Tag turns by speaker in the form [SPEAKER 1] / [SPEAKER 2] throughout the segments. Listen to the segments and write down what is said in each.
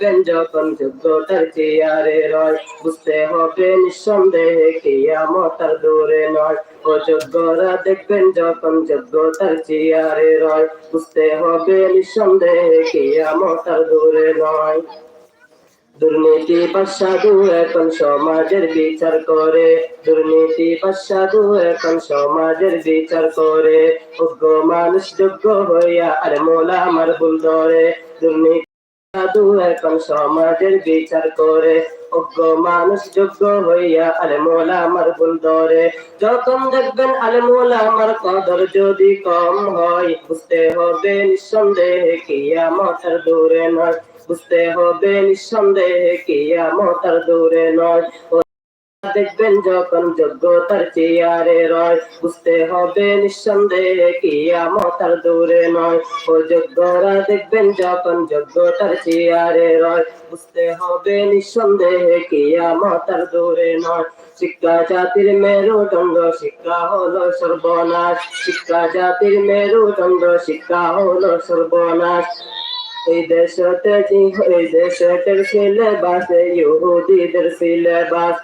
[SPEAKER 1] দেখবেন যখন যোগ্যতার চেয়ারে রয়, বুঝতে হবে নিঃসন্দেহে কিয়ামতার দূরে নয়। অযোগ্যরা দেখবেন যখন যোগ্যতার চেয়ারে রয়, বুঝতে হবে নিঃসন্দেহে কিয়ামতার দূরে নয়। দুর্নীতি বাসাধু এখন সমাজের বিচার করে। দুর্নীতি বাসাধু এখন সমাজের বিচার করে। যোগ্য মানুষ যোগ্য হইয়া আর মোলা আমার ভুল ধরে। দুর্নীতি সাধু এখন সমাজের বিচার করে। অজ্ঞ মানুষ যোগ্য হইয়া আলমোলা আমার ভুল ধরে। যখন দেখবেন আলমোলা আমার কদর যদি কম হয়, বুঝতে হবে নিঃসন্দেহে কিয়ামতের দূরে নয়। বুঝতে হবে নিঃসন্দেহে কিয়ামতের দূরে নয়। দেখবেন যখন যোগ্যতার চেয়ারে রয়। বুঝতে হবে নিঃসন্দেহে কিয়ামতার দূরে নয়। ও যোগ্যরা দেখবেন যখন যোগ্যতার চেয়ারে রয়। বুঝতে হবে নিঃসন্দেহে কিয়ামতার দূরে নয়। শিক্ষা জাতির মেরুদণ্ড, শিক্ষা হলো সর্বনাশ। শিক্ষা জাতির মেরুদণ্ড, শিক্ষা হলো সর্বনাশ। এই দেশতে এই দেশের সিলেবাস ইহুদিদের সিলেবাস।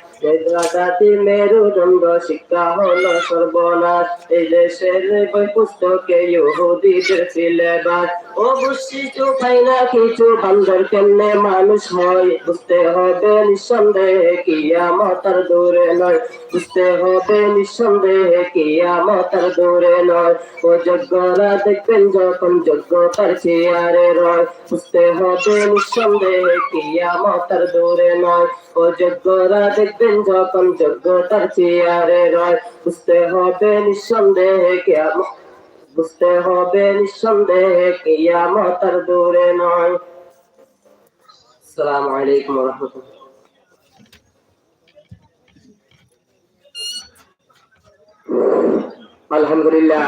[SPEAKER 1] জাতি মেরুদণ্ড শিক্ষা হলো সর্বনাশ। এই দেশের বই পুস্তকে ইহুদিদের সিলেবাস। বুঝছি চোখাই না কিছু বান্ধব কেমনে মানুষ হয়? বুঝতে হবে নিঃসন্দেহে কিয়ামতার দূরে নয়। বুঝতে হবে নিঃসন্দেহে কিয়ামতার দূরে নয়। ও যোগ্যরা দেখবেন যখন যোগ্যতার চেয়ারে রয়। বুঝতে হবে নিঃসন্দেহে কিয়ামতার দূরে নয়। ও যোগ্যরা দেখবেন যখন যোগ্যতার চেয়ারে রয়। বুঝতে হবে নিঃসন্দেহে কিয়ামত বুঝতে হবে নিঃসন্দেহে কিয়ামতার দূরে নয়। আসসালামু আলাইকুম রাহমাতুল্লাহ। আলহামদুলিল্লাহ